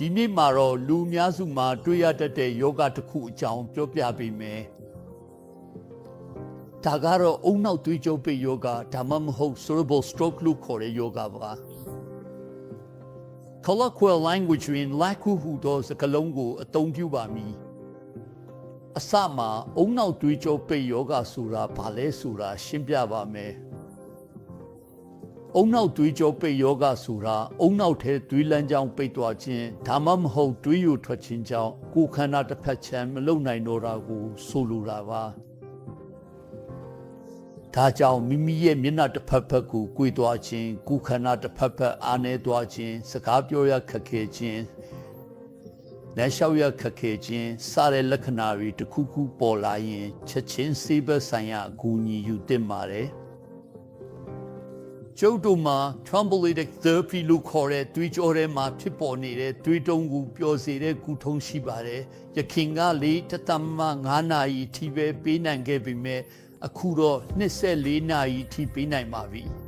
ဒီနေ့မှာတော့လူအများစုမှာတွေ့ရတတ်တဲ့ယောဂတစ်ခုအကြောင်းပြောပြပေးမယ်ဒါကတော့အုံနောက်သွေးကြောပိတ်ယောဂဒါမှမဟုတ် cerebral stroke လို့ခေါ်တဲ့ယောဂပါ colloquial language တွင် lack ဟူသောစကားလုံးကိုအသုံးပြုပါမည်အစမှာအုံနောက်သွေးကြောပိတ်ယောဂဆိုတာဘာလဲဆိုတာရှင်းပြပါမယ် အုံနောက်သွေးကြောပိတ်ယောဂဆိုတာအုံနောက်ထဲသွေးလမ်းကြောင်းပိတ်သွားခြင်းဒါမှမဟုတ်သွေးယိုထွက်ခြင်းကြောင့်ကိုယ်ခန္ဓာတစ်ဖက်ချမ်းမလုံနိုင်တော့တာကိုဆိုလိုတာပါဒါကြောင့်မိမိရဲ့မျက်နှာတစ်ဖက်ဖက်ကို꿰သွားခြင်းကိုယ်ခန္ဓာတစ်ဖက်ဖက်အားနေသွားခြင်းစကားပြောရခက်ခဲခြင်းလက်လျှောက်ရခက်ခဲခြင်းစတဲ့လက္ခဏာတွေတစ်ခုခုပေါ်လာရင်ချက်ချင်းစေဘက်ဆိုင်ရာအကူအညီယူသင့်ပါတယ် ကျုပ်တို့မှာ thrombolytic therapy လို့ခေါ်တဲ့သွေးကြောထဲမှာဖြစ်ပေါ်နေတဲ့သွေးတုံးကိုပျော်စေတဲ့ကုထုံးရှိပါတယ်။ယခင်ကလေတသမ9နာရီထိပဲပေးနိုင်ခဲ့ပေမဲ့အခုတော့24နာရီထိပေးနိုင်ပါပြီ။